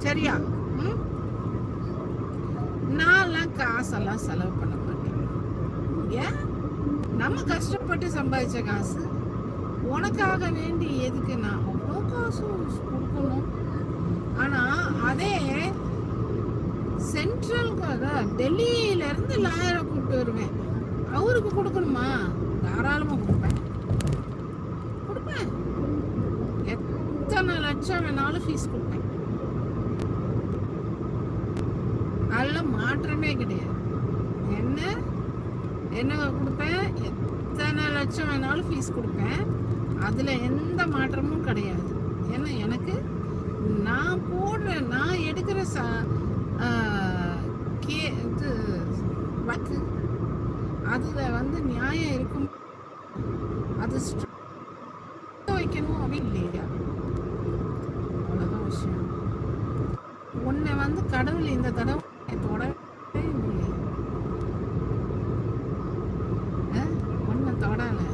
சரியா? ம்? நான்லாம் காசெல்லாம் செலவு பண்ண மாட்டேன். ஏன்? நம்ம கஷ்டப்பட்டு சம்பாதிச்ச காசு. உனக்காக வேண்டி எதுக்கு நான் அவ்வளோ காசு கொடுக்கணும்? ஆனால் அதே சென்ட்ரல் டெல்லியிலேருந்து லாயரை கூப்பிட்டு வருவேன். அவருக்கு கொடுக்கணுமா? தாராளமாக கொடுப்பேன். கொடுப்பேன். எத்தனை லட்சம் வேணாலும் ஃபீஸ் கொடுப்பேன். அதில் மாற்றமே கிடையாது. என்ன? என்ன கொடுப்பேன்? எத்தனை லட்சம் வேணாலும் ஃபீஸ் கொடுப்பேன். அதில் எந்த மாற்றமும் கிடையாது. ஏன்னா எனக்கு நான் போடுற நான் எடுக்கிற ச கே இது வக்கு அதில் வந்து நியாயம் இருக்கும். அது வைக்கணும் அப்படின்னு இல்லையா? அவ்வளோதான் விஷயம். உன்னை வந்து கடவுள் இந்த தடவை இதோட ஒன்று தொடலை